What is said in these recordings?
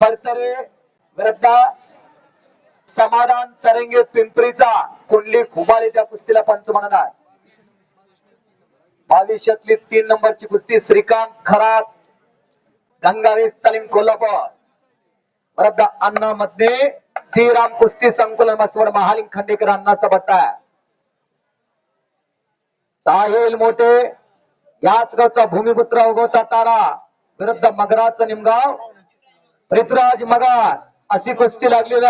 भरतरे विरुद्ध समाधान तरंगे पिंपरीचा कुंडली खुबाली त्या कुस्तीला पंच म्हणणार. आहे भविष्यातली तीन नंबरची कुस्ती श्रीकांत खरात गंगावेश तालीम कोल्हापूर. विरुद्ध अण्णा मध्ये श्रीराम कुस्ती संकुलन मसवड महालिंग खंडेकर अण्णाचा बट्टा साहिल मोठे याच गावचा भूमिपुत्र उगवता तारा विरुद्ध मगराचा निमगाव पृथ्वीराज मगार अशी कुस्ती लागलेली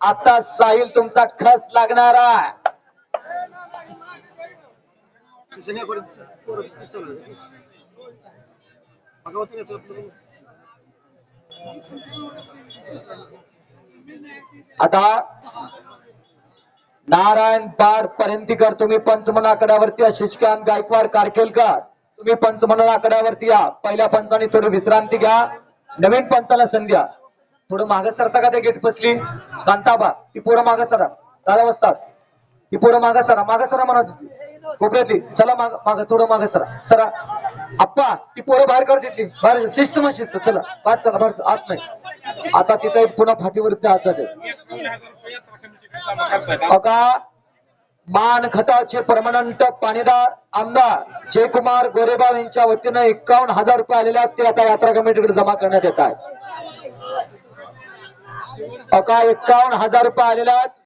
आता साहिल तुमचा खस लागणार. पोरं आता नारायण पाड पर्यंतीकर तुम्ही पंचमन आकड्यावरती या शशिकांत गायकवाड कारकेलकर तुम्ही पंचमन आकड्यावरती या. पहिल्या पंचाने थोडी विश्रांती घ्या. नवीन पंचाला संधी द्या थोडं मागं सरता का त्या गेट बसली कांताबा ती पोरं मागं सरा दादा बसतात ती पोरं मागं सरा मागं सरा म्हणत होती. कोपऱ्यातली. चला माग माग थोडं मागं सरा सरा आप्पा ती पोरं बाहेर काढ तिथली बाहेर शिस्त मग शिस्त. चला. बाहेर चला बाहेर आत नाही. आता तिथे पुन्हा फाटीवरती आत जाते. बघा मान खटाचे परमनंट पाणीदार आमदार जयकुमार गोरेबाव यांच्या वतीनं एकावन्न हजार रुपये आलेले आहेत ते आता यात्रा कमिटीकडे जमा करण्यात येत आहेत. अका एकावन्न हजार रुपये आलेले आहेत.